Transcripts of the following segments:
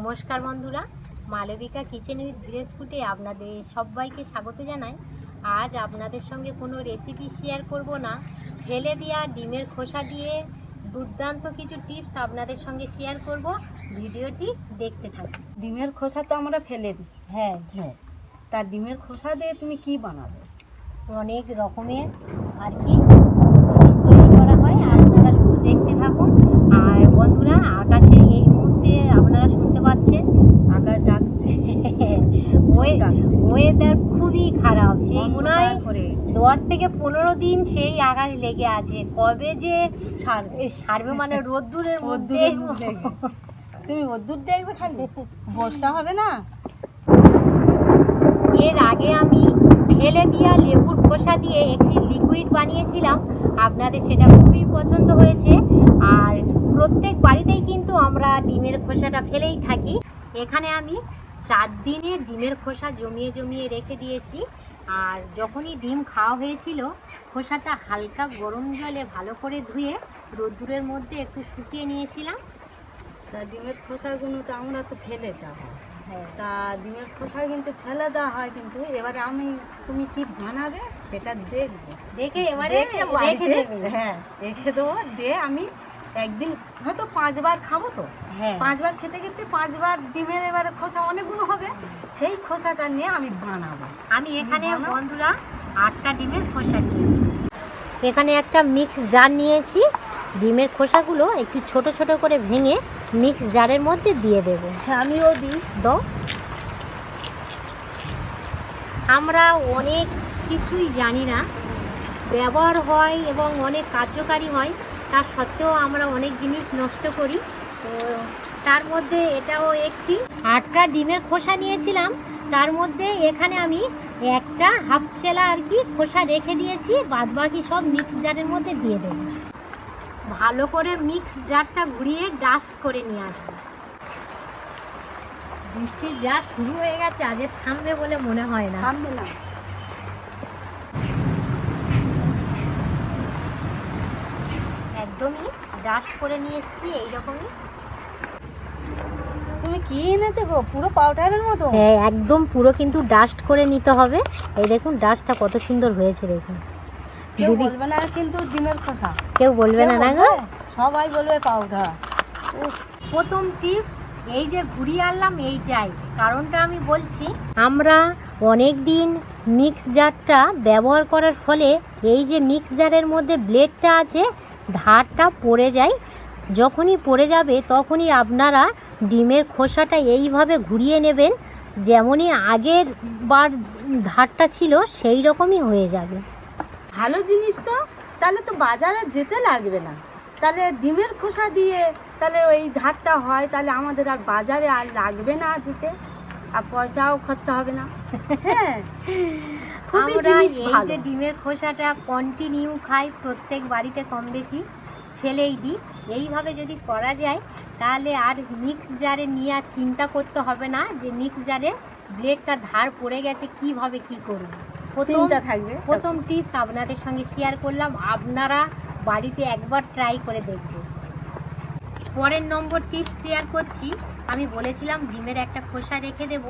নমস্কার বন্ধুরা Malavika kitchen with village ফুটে আপনাদের সবাইকে স্বাগত জানাই। আজ আপনাদের সঙ্গে কোনো রেসিপি শেয়ার করব না। ফেলে দেওয়া ডিমের খোসা দিয়ে দুর্দান্ত কিছু টিপস আপনাদের সঙ্গে শেয়ার করব। ভিডিওটি দেখতে থাকুন। ডিমের খোসা তো আমরা ফেলে দিই। হ্যাঁ। হ্যাঁ। তা ডিমের খোসা দিয়ে তুমি কি বানাবে? অনেক রকমের আর কি জিনিস তৈরি করা হয় আর আপনারা শুধু দেখতে থাকুন। আর বন্ধুরা আকাশে শুনতে পাচ্ছেন আকাশ ডাকছে। ওয়েদার খুবই খারাপ। সেই মনে হয় করে। দশ থেকে পনেরো দিন সেই আকাশ লেগে আছে। কবে যে সারবে। মানে রোদ্দুরের মধ্যে তুমি ওদ্দুর দেখবে খালি? বর্ষা হবে না? এর আগে আমি ফেলে দিয়া লেবুর খোসা দিয়ে একটি লিকুইড বানিয়েছিলাম। আপনাদের সেটা খুবই পছন্দ হয়েছে। আর প্রত্যেক বাড়িতেই কিন্তু আমরা ডিমের খোসাটা ফেলেই থাকি। এখানে আমি চার দিনের ডিমের খোসা জমিয়ে জমিয়ে রেখে দিয়েছি। আর যখনই ডিম খাওয়া হয়েছিল খোসাটা হালকা গরম জলে ভালো করে ধুয়ে রোদ্দুরের মধ্যে একটু শুকিয়ে নিয়েছিলাম। তা ডিমের খোসাগুলো তো আমরা তো ফেলে দেওয়া হয়। তা ডিমের খোসা কিন্তু ফেলে দেওয়া হয় কিন্তু এবারে আমি তুমি কি বানাবে সেটা দেখব। দেখে এবারে দেখে রেখে দেবে। হ্যাঁ রেখে দেবো দিয়ে আমি একদিন হয়তো পাঁচবার খাব তো। হ্যাঁ। পাঁচবার খেতে খেতে পাঁচবার ডিমের এবারে খোসা অনেকগুলো হবে। সেই খোসাটা নিয়ে আমি বানাবো। আমি এখানে বন্ধুরা আটটা ডিমের খোসা নিয়েছি। এখানে একটা মিক্স জার নিয়েছি। ডিমের খোসাগুলো একটু ছোট ছোট করে ভেঙে মিক্স জারের মধ্যে দিয়ে দেবো। হ্যাঁ আমিও দিই। দাও। আমরা অনেক কিছুই জানি না। ব্যবহার হয় এবং অনেক কার্যকারী হয়। তা সত্ত্বেও আমরা অনেক জিনিস নষ্ট করি। তো তার মধ্যে এটাও একটি। আটটা ডিমের খোসা নিয়েছিলাম। তার মধ্যে এখানে আমি একটা হাফ চেলা আর কি খোসা রেখে দিয়েছি। বাদ বাকি সব মিক্স জারের মধ্যে দিয়ে দেবো। ভালো করে মিক্স জারটা ঘুরিয়ে ডাস্ট করে নিয়ে আসব। বৃষ্টি যা শুরু হয়ে গেছে, আগে থামবে বলে মনে হয় না। থামবে না। একদমই ডাস্ট করে নিয়ে এসেছি এইরকমই। তুমি কি এনেছো গো? পুরো পাউডারের মতো? হ্যাঁ একদম পুরো কিন্তু ডাস্ট করে নিতে হবে। এই দেখুন ডাস্টটা কত সুন্দর হয়েছে দেখুন। কেউ বলবে না কিন্তু ডিমের খোসা। কেউ বলবে না না গো? সবাই বলবে পাউডার প্রথম টিপস এই যে ঘুরিয়ে আনলাম এইটাই। কারণটা আমি বলছি আমরা অনেক দিন মিক্স জারটা ব্যবহার করার ফলে এই যে মিক্স জারের মধ্যে ব্লেডটা আছে ধারটা পড়ে যায় যখনই পড়ে যাবে তখনই আপনারা ডিমের খোসাটা এইভাবে ঘুরিয়ে নেবেন যেমনই আগের বার ধারটা ছিল সেই রকমই হয়ে যাবে। ভালো জিনিস তো তাহলে তো বাজারে যেতে লাগবে না। তাহলে ডিমের খোসা দিয়ে তাহলে ওই ধারটা হয় তাহলে আমাদের আর বাজারে আর লাগবে না যেতে আর পয়সাও খরচা হবে না। হ্যাঁ। খুবই আমরা জিনিস এই যে ডিমের খোসাটা কন্টিনিউ খাই প্রত্যেক বাড়িতে কম বেশি ফেলেই দিই। এইভাবে যদি করা যায় তাহলে আর মিক্স জারে নিয়ে আর চিন্তা করতে হবে না যে মিক্স জারে ব্লেডটা ধার পড়ে গেছে কীভাবে কি করব? প্রথম থাকবে। প্রথম টিপস আপনাদের সঙ্গে শেয়ার করলাম। আপনারা বাড়িতে একবার ট্রাই করে দেখবেন। পরের নম্বর টিপস শেয়ার করছি। আমি বলেছিলাম ডিমের একটা খোসা রেখে দেব।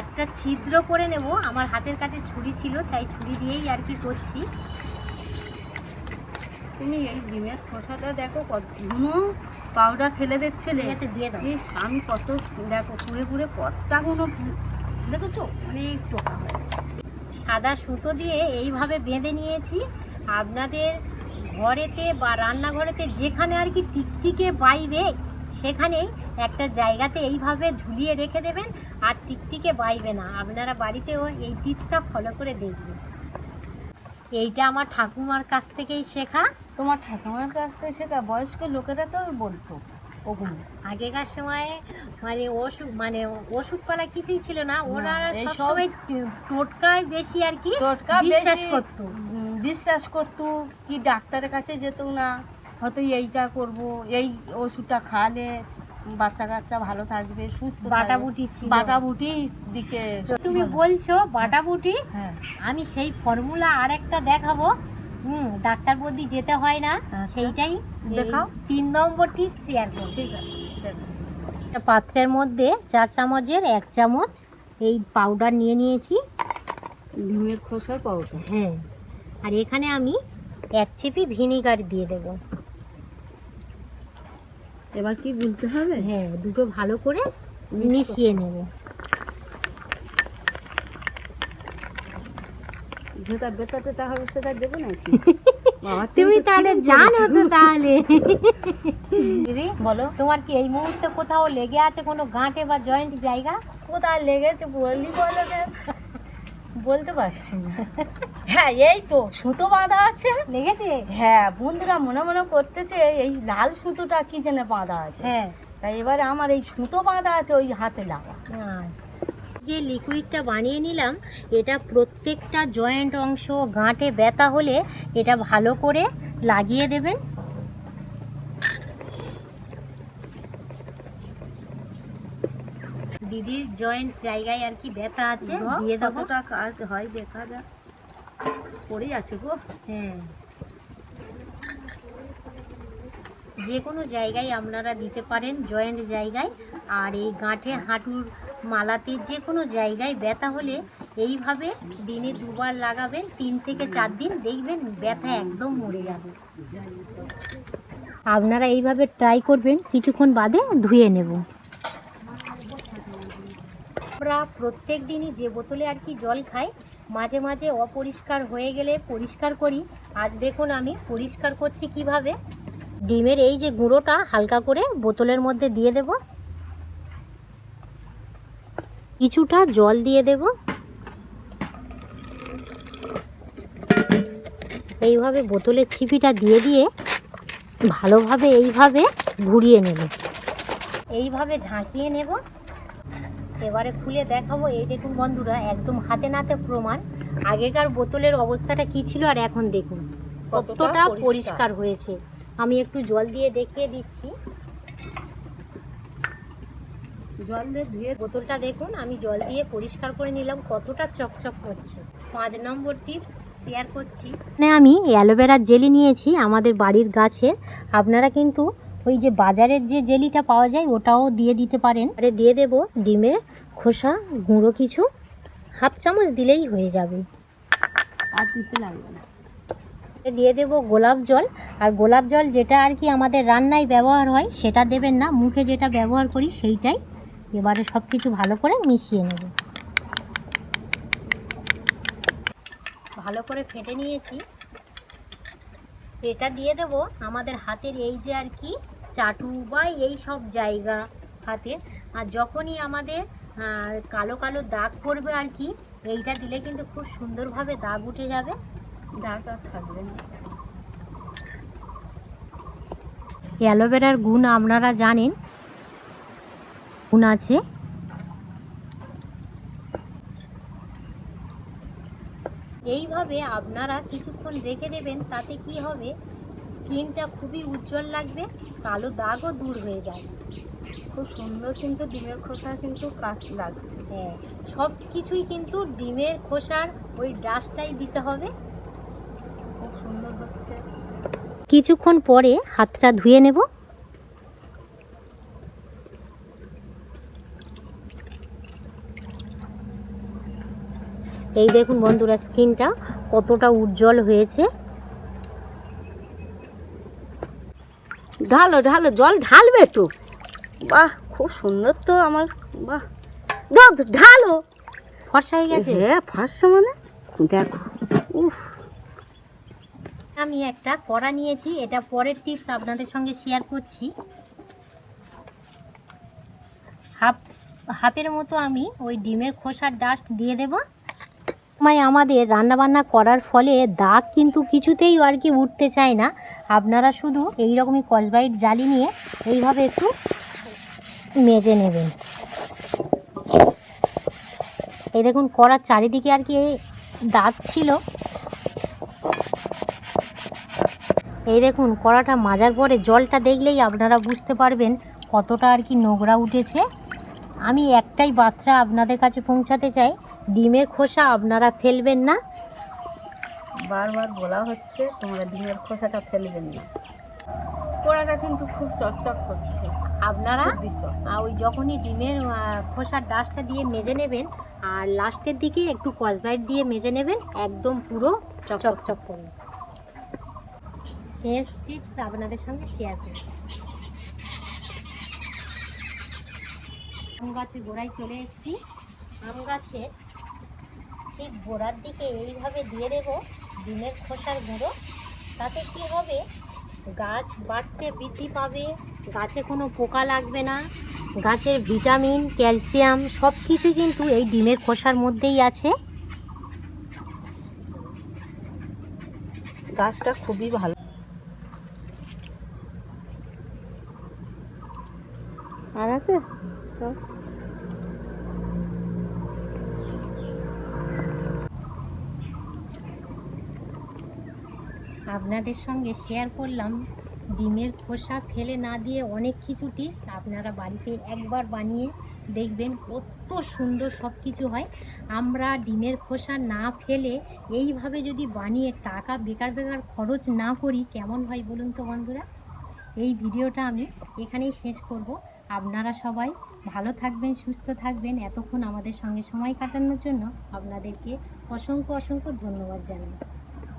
একটা ছিদ্র করে নেব। আমার হাতের কাছে ছুরি ছিল তাই ছুরি দিয়েই আর কি করছি। তুমি এই ডিমের খোসাটা দেখো কত কতগুলো পাউডার ফেলে দিচ্ছিলে এটা দিয়ে দাও। আমি কত দেখো পুড়ে পুড়ে কতটাগুলো দেখেছ? অনেক হয়ে সাদা সুতো দিয়ে এইভাবে বেঁধে নিয়েছি। আপনাদের ঘরেতে বা রান্নাঘরেতে যেখানে আর কি টিকটিকে বাইবে সেখানেই একটা জায়গাতে এইভাবে ঝুলিয়ে রেখে দেবেন আর টিকটিকে বাইবে না। আপনারা বাড়িতেও এই টিপসটা ফলো করে দেখবেন। এইটা আমার ঠাকুমার কাছ থেকেই শেখা। তোমার ঠাকুমার কাছ থেকে শেখা? বয়স্ক লোকেরা তো বলতো ওগুলো। আগেকার সময়ে মানে ওষুধ মানে ওষুধপালা কিছুই ছিল না। ওনারা সব- সবসময় টোটকায় বেশি আর কি টোটকা বিশ্বাস বেশি, করতো বিশ্বাস করতো কি ডাক্তারের কাছে যেত না। হয়তো এইটা করব এই ওষুধটা খাওয়ালে বাচ্চা কাচ্চা ভালো থাকবে সুস্থ বাটা বুটি বাটা বুটি দিকে তুমি বলছো বাটা বুটি হ্যাঁ। আমি সেই ফর্মুলা আর একটা দেখাবো। হুম ডাক্তার বৌদি যেতে হয় না আচ্ছা। সেইটাই দেখাও। তিন নম্বর টিপস শেয়ার করো ঠিক আছে পাত্রের মধ্যে চার চামচের এক চামচ এই পাউডার নিয়ে নিয়েছি। ডিমের খোসার পাউডার হ্যাঁ। আর এখানে আমি এক চেপি ভিনিগার দিয়ে দেব। এবার কি বলতে হবে? হ্যাঁ দুটো ভালো করে মিশিয়ে নেব। যেটা বেতাতে তাহলে সেটা দেবো নাকি? তুমি তাহলে জানো তো তাহলে। দিদি বলো তোমার কি এই মুহূর্তে কোথাও লেগে আছে কোনো গাঁটে বা জয়েন্ট জায়গা? কোথায় লেগেছে বললি বলো। বলতে পারছি না। হ্যাঁ এই তো সুতো বাঁধা আছে। লেগেছে? হ্যাঁ বন্ধুরা মনে মনে করতেছে এই লাল সুতোটা কি যেন বাঁধা আছে। হ্যাঁ। তাই এবারে আমার এই সুতো বাঁধা আছে ওই হাতে লাগা। আচ্ছা। যে লিকুইডটা বানিয়ে নিলাম এটা প্রত্যেকটা জয়েন্ট অংশ গাঁটে ব্যথা হলে এটা ভালো করে লাগিয়ে দেবেন। দিদির জয়েন্ট জায়গায় আর কি ব্যথা আছে। দিয়ে দেবো। কাজ হয় দেখা যাক। পড়ে আছে গো। হ্যাঁ। যে কোনো জায়গায় আপনারা দিতে পারেন জয়েন্ট জায়গায়। আর এই গাঁঠে হাঁটুর মালাতে যে কোনো জায়গায় ব্যথা হলে এইভাবে দিনে দুবার লাগাবেন তিন থেকে চার দিন দেখবেন ব্যথা একদম মরে যাবে। আপনারা এইভাবে ট্রাই করবেন কিছুক্ষণ বাদে ধুয়ে নেব। আমরা প্রত্যেক দিনই যে বোতলে আর কি জল খাই, মাঝে মাঝে অপরিষ্কার হয়ে গেলে পরিষ্কার করি। আজ দেখুন আমি পরিষ্কার করছি কীভাবে। ডিমের এই যে গুঁড়োটা হালকা করে বোতলের মধ্যে দিয়ে দেব। কিছুটা জল দিয়ে দেব। এইভাবে বোতলের ছিপিটা দিয়ে দিয়ে ভালোভাবে এইভাবে ঘুরিয়ে নেব। এইভাবে ঝাঁকিয়ে নেব। এবারে খুলে দেখাবো। এই দেখুন বন্ধুরা একদম হাতে নাতে প্রমাণ। আগেকার বোতলের অবস্থাটা কি ছিল আর এখন দেখুন কতটা পরিষ্কার। হয়েছে। আমি একটু জল দিয়ে দেখিয়ে দিচ্ছি। জল দিয়ে ধুয়ে বোতলটা দেখুন আমি জল দিয়ে পরিষ্কার করে নিলাম। কতটা চকচক করছে। পাঁচ নম্বর টিপস শেয়ার করছি। মানে আমি অ্যালোভেরার জেলি নিয়েছি আমাদের বাড়ির গাছে। আপনারা কিন্তু ওই যে বাজারের যে জেলিটা পাওয়া যায় ওটাও দিয়ে দিতে পারেন। আরে দিয়ে দেব ডিমের খোসা গুঁড়ো কিছু হাফ চামচ দিলেই হয়ে যাবে। আর দিতে লাগবে না। দিয়ে দেব গোলাপ জল। আর গোলাপ জল যেটা আর কি আমাদের রান্নায় ব্যবহার হয় সেটা দেবেন না। মুখে যেটা ব্যবহার করি সেইটাই এবারে সব কিছু ভালো করে মিশিয়ে নেব। ভালো করে ফেটে নিয়েছি। এটা দিয়ে দেব আমাদের হাতের এই যে আর কি চাটু বা এই সব জায়গা হাতের। আর যখনই আমাদের কালো কালো দাগ পড়বে আর কি। এইটা দিলে কিন্তু খুব সুন্দরভাবে দাগ উঠে যাবে। দাগ আর থাকবে না। অ্যালোভেরার গুণ আপনারা জানেন। গুণ আছে। এইভাবে আপনারা কিছুক্ষণ রেখে দেবেন, তাতে কি হবে? স্কিনটা খুবই উজ্জ্বল লাগবে, কালো দাগও দূর হয়ে যাবে। খুব সুন্দর কিন্তু ডিমের খোসা কিন্তু কাজ লাগছে। হ্যাঁ। সব কিছুই কিন্তু ডিমের খোসার ওই ডাস্টটাই দিতে হবে। খুব সুন্দর হচ্ছে। কিছুক্ষণ পরে হাতটা ধুয়ে নেব। এই দেখুন বন্ধুরা স্কিনটা কতটা উজ্জ্বল হয়েছে। ঢালো ঢালো জল ঢালবে তো? বাহ খুব সুন্দর তো আমার বাহ। তো, ঢালো। ফর্সা হয়ে গেছে? হ্যাঁ ফার্স্ট মানে? দেখো উফ। আমি একটা কড়া নিয়েছি এটা পরের টিপস আপনাদের সঙ্গে শেয়ার করছি। হাফ হাফের মতো আমি ওই ডিমের খোসার ডাস্ট দিয়ে দেব। সময় আমাদের রান্নাবান্না করার ফলে দাগ কিন্তু কিছুতেই আর কি উঠতে চায় না। আপনারা শুধু এই রকমই কসবাইট জালি নিয়ে এইভাবে একটু মেজে নেবেন। এই দেখুন, কড়ার চারিদিকে আর কি দাঁত ছিল। এই দেখুন, কড়াটা মাজার পরে জলটা দেখলেই আপনারা বুঝতে পারবেন কতটা আর কি নোংরা উঠেছে। আমি একটাই বার্তা আপনাদের কাছে পৌঁছাতে চাই, ডিমের খোসা আপনারা ফেলবেন না। বারবার বলা হচ্ছে তোমরা ডিমের খোসাটা ফেলবেন না। কোড়াটা কিন্তু খুব চকচক করছে। আপনারা। আহ, ওই যখনই ডিমের খোসার ডাসটা দিয়ে মেজে নেবেন আর লাস্টের দিকে একটু কসবাইট দিয়ে মেজে নেবেন একদম পুরো চকচক করবে শেষ টিপস আপনাদের সঙ্গে শেয়ার করি আম গাছের গোড়ায় চলে এসেছি। আম গাছের ঠিক গোড়ার দিকে এইভাবে দিয়ে দেব ডিমের খোসার গুঁড়ো। তাতে কি হবে? গাছ বাড়তে বৃদ্ধি পাবে, গাছে কোনো পোকা লাগবে না। গাছের ভিটামিন, ক্যালসিয়াম সব কিছু কিন্তু এই ডিমের খোসার মধ্যেই আছে। গাছটা খুবই ভালো। আর আছে? তো। আপনাদের সঙ্গে শেয়ার করলাম। ডিমের খোসা ফেলে না দিয়ে অনেক কিছু টিপস আপনারা বাড়িতে একবার বানিয়ে দেখবেন কত সুন্দর সব কিছু হয়। আমরা ডিমের খোসা না ফেলে এইভাবে যদি বানিয়ে টাকা বেকার বেকার খরচ না করি, কেমন হয় বলুন তো বন্ধুরা? এই ভিডিওটা আমি এখানেই শেষ করব। আপনারা সবাই ভালো থাকবেন, সুস্থ থাকবেন। এতক্ষণ আমাদের সঙ্গে সময় কাটানোর জন্য আপনাদেরকে অসংখ্য অসংখ্য ধন্যবাদ জানাই।